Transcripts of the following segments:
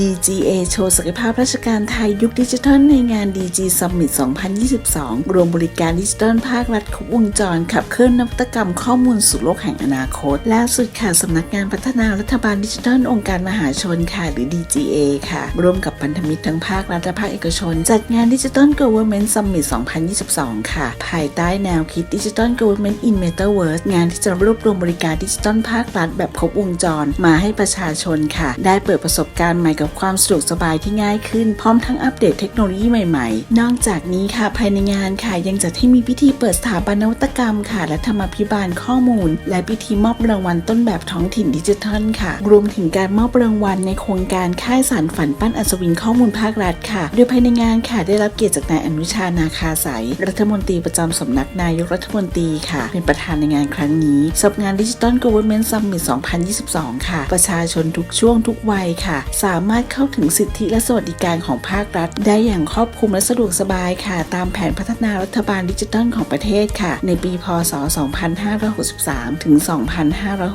DGA โชว์ศักยภาพราชการไทยยุคดิจิทัลในงาน DG Summit 2022 รวมบริการดิจิทัลภาครัฐครบวงจร ขับเคลื่อนนวัตกรรมข้อมูลสู่โลกแห่งอนาคต ล่าสุดค่ะสำนักงานพัฒนารัฐบาลดิจิทัลองค์การมหาชนค่ะ หรือ DGA ค่ะ ร่วมกับพันธมิตรทั้งภาครัฐและภาคเอกชน จัดงาน Digital Government Summit 2022 ค่ะ ภายใต้แนวคิด Digital Government in Metaverse งานที่จะรวบรวมบริการดิจิทัลภาครัฐแบบครบวงจร มาให้ประชาชนค่ะ ได้เปิดประสบการณ์ใหม่กับความสะดวกสบายที่ง่ายขึ้น พร้อมทั้งอัปเดตเทคโนโลยีใหม่ๆ นอกจากนี้ค่ะภายในงานค่ะยังจัดให้มีพิธีเปิดสถาบันนวัตกรรมค่ะ และธรรมาภิบาลข้อมูล และพิธีมอบรางวัลต้นแบบท้องถิ่นดิจิทัลค่ะ รวมถึงการมอบรางวัลในโครงการค่ายสารฝันปั้นอัศวินข้อมูลภาครัฐค่ะ โดยภายในงานค่ะได้รับเกียรติจากนายอนุชานาคาสายรัฐมนตรีประจำสำนักนายกรัฐมนตรีค่ะ เป็นประธานในงานครั้งนี้สำหรับงานดิจิ t a l Government Summit 2022 ค่ะ ประชาชนทุกช่วงทุกวัยค่ะ สามารถเข้าถึงสิทธิและสวัสดิการของภาครัฐ ได้อย่างครอบคลุมและสะดวกสบายค่ะ ตามแผนพัฒนารัฐบาลดิจิทัลของประเทศค่ะ ในปีพศ 2563 ถึง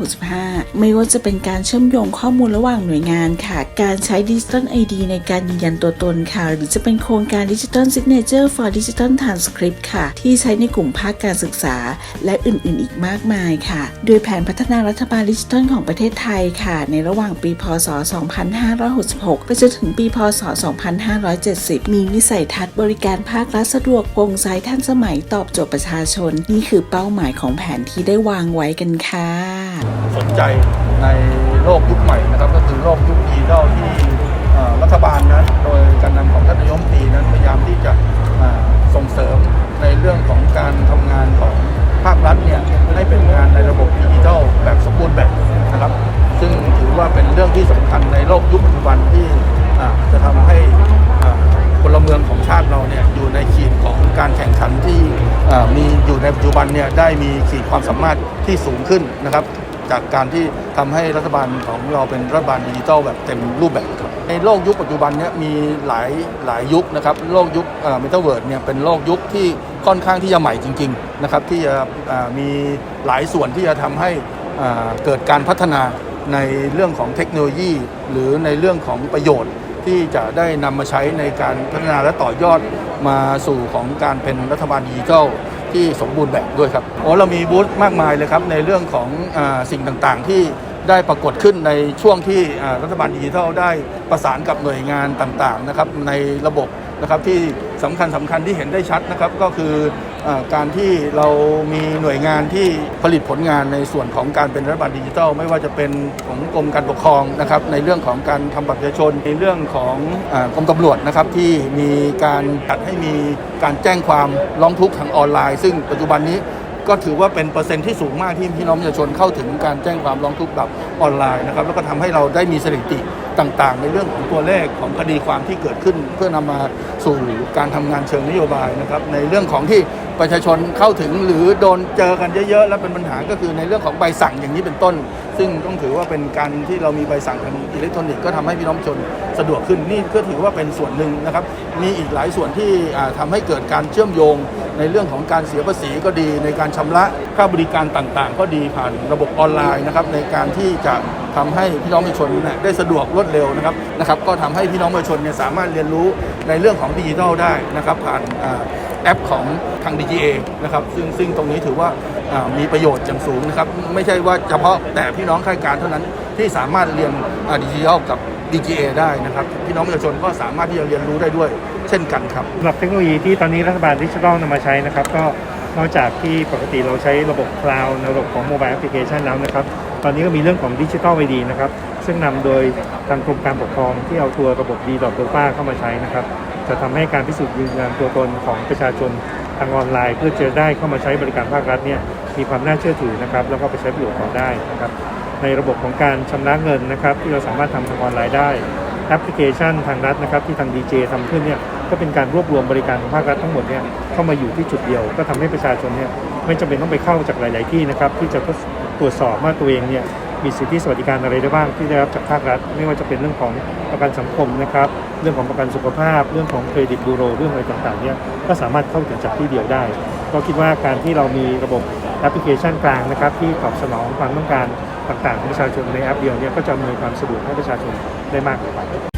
2565 ไม่ว่าจะเป็นการเชื่อมโยงข้อมูลระหว่างหน่วยงานค่ะ การใช้ดิจิทัล ID ในการยืนยันตัวตนค่ะ หรือจะเป็นโครงการ Digital Signature for Digital Transcript ค่ะ ที่ใช้ในกลุ่มภาคการศึกษา และอื่นๆ อีกมากมายค่ะ โดยแผนพัฒนารัฐบาลดิจิทัลของประเทศไทยค่ะ ในระหว่างปีพศ 256 2566 ไปจนถึงปีพศ 2570 มีวิสัยทัศน์บริการภาครัฐสะดวกโปร่งใสทันสมัยตอบโจทย์ประชาชน นี่คือเป้าหมายของแผนที่ได้วางไว้กันค่ะ สนใจในโลกยุคใหม่นะครับ ก็คือโลกยุคดิจิทัลที่รัฐบาลนั้นโดย ที่สำคัญในโลกยุคปัจจุบันที่จะทำให้พลเมืองของชาติเราเนี่ยอยู่ในขีดของการแข่งขันที่มีอยู่ในปัจจุบันเนี่ยได้มีขีดความสามารถที่สูงขึ้นนะครับ จากการที่ทำให้รัฐบาลของเราเป็นรัฐบาลดิจิทัลแบบเต็มรูปแบบครับในโลกยุคปัจจุบันเนี้มีหลายหลายยุคนะครับโลกยุคเมตาเวิร์ดเนี่ยเป็นโลกยุคที่ค่อนข้างที่จะใหม่จริงๆนะครับที่จะมีหลายส่วนที่จะทำให้เกิดการพัฒนา ในเรื่องของเทคโนโลยี หรือในเรื่องของประโยชน์ที่จะได้นำมาใช้ในการพัฒนาและต่อยอดมาสู่ของการเป็นรัฐบาลดิจิทัลที่สมบูรณ์แบบด้วยครับโอ้เรามีบูธมากมายเลยครับในเรื่องของอสิ่งต่างๆ ที่ได้ปรากฏขึ้นในช่วงที่รัฐบาลดิจิทัลได้ประสานกับหน่วยงานต่างๆนะครับในระบบ นะครับที่สำคัญสำคัญที่เห็นได้ชัดนะครับก็คืออการที่เรามีหน่วยงานที่ผลิตผลงานในส่วนของการเป็นรัฐบาลดิจิทัล ไม่ว่าจะเป็นของกรมการปกครองนะครับในเรื่องของการทำบัตรประชาชน ในเรื่องของอกรมตำรวจนะครับที่มีการจัดให้มีการแจ้งความร้องทุกข์ทางออนไลน์ ซึ่งปัจจุบันนี้ก็ถือว่าเป็นเปอร์เซ็นต์ที่สูงมากที่พี่น้องประชาชนเข้าถึงการแจ้งความร้องทุกข์แบบออนไลน์นะครับแล้วก็ทำให้เราได้มีสถิติ ต่างๆ ในเรื่องของตัวเลขของคดีความที่เกิดขึ้น เพื่อนำมาสู่การทำงานเชิงนโยบายนะครับในเรื่องของที่ ประชาชนเข้าถึงหรือโดนเจอกันเยอะ ๆ แล้วเป็นปัญหาก็คือในเรื่องของใบสั่งอย่างนี้เป็นต้น ซึ่งต้องถือว่าเป็นการที่เรามีใบสั่งทางอิเล็กทรอนิกส์ก็ทำให้พี่น้องประชาชนสะดวกขึ้นนี่ก็ถือว่าเป็นส่วนหนึ่งนะครับมีอีกหลายส่วนที่ทำาให้เกิดการเชื่อมโยง ในเรื่องของการเสียภาษีก็ดี ในการชำระค่าบริการต่างๆ ก็ดีผ่านระบบออนไลน์นะครับในการที่จะทำให้พี่น้องประชาชนเนี่ยได้สะดวกรวดเร็วนะครับนะครับ ก็ทำให้พี่น้องประชาชนเนี่ยสามารถเรียนรู้ในเรื่องของดิจิทัลได้นะครับผ่านแอปของทางดิ DGA นะครับซึ่งซึ่งตรงนี้ถือว่ามีประโยชน์อย่างสูงนะครับ ไม่ใช่ว่าเฉพาะแต่พี่น้องข้าราชการเท่านั้นที่สามารถเรียนดิจิทัลกับ DGA ได้นะครับ พี่น้องประชาชนก็สามารถที่จะเรียนรู้ได้ด้วย เช่นกันครับสำหรับเทคโนโลยีที่ตอนนี้รัฐบาลดิจิทัลนำมาใช้นะครับ ก็นอกจากที่ปกติเราใช้ระบบคลาวด์ระบบของโมบายแอปพลิเคชันแล้วนะครับ ตอนนี้ก็มีเรื่องของดิจิทัลไอดีนะครับ ซึ่งนำโดยทางกรมการปกครองที่เอาตัวระบบดีดอทโป้าเข้ามาใช้นะครับ จะทำให้การพิสูจน์ยืนยันตัวตนของประชาชนทางออนไลน์ เพื่อจะได้เข้ามาใช้บริการภาครัฐเนี่ยมีความน่าเชื่อถือนะครับแล้วก็ไปใช้ประโยชน์ต่อได้นะครับในระบบของการชำระเงินนะครับที่เราสามารถทำทางออนไลน์ได้แอปพลิเคชันทางรัฐนะครับที่ทาง DJ ทำขึ้นเนี่ยก็เป็นการรวบรวมบริการของภาครัฐทั้งหมดเนี่ยเข้ามาอยู่ที่จุดเดียว ก็ทำให้ประชาชนเนี่ยไม่จำเป็นต้องไปเข้าจากหลาย ๆ ที่นะครับที่จะตรวจสอบว่าตัวเองเนี่ย มีสิทธิสวัสดิการอะไรได้บ้างที่ได้รับจากภาครัฐ ไม่ว่าจะเป็นเรื่องของประกันสังคมนะครับ เรื่องของประกันสุขภาพ เรื่องของเครดิตบูโร เรื่องอะไรต่างๆเนี่ยก็สามารถเข้าถึงจากที่เดียวได้ ก็คิดว่าการที่เรามีระบบแอปพลิเคชันกลางนะครับ ที่ตอบสนองความต้องการต่างๆของประชาชนในแอปเดียวเนี่ยก็จะอำนวยความสะดวกให้ประชาชนได้มากกว่า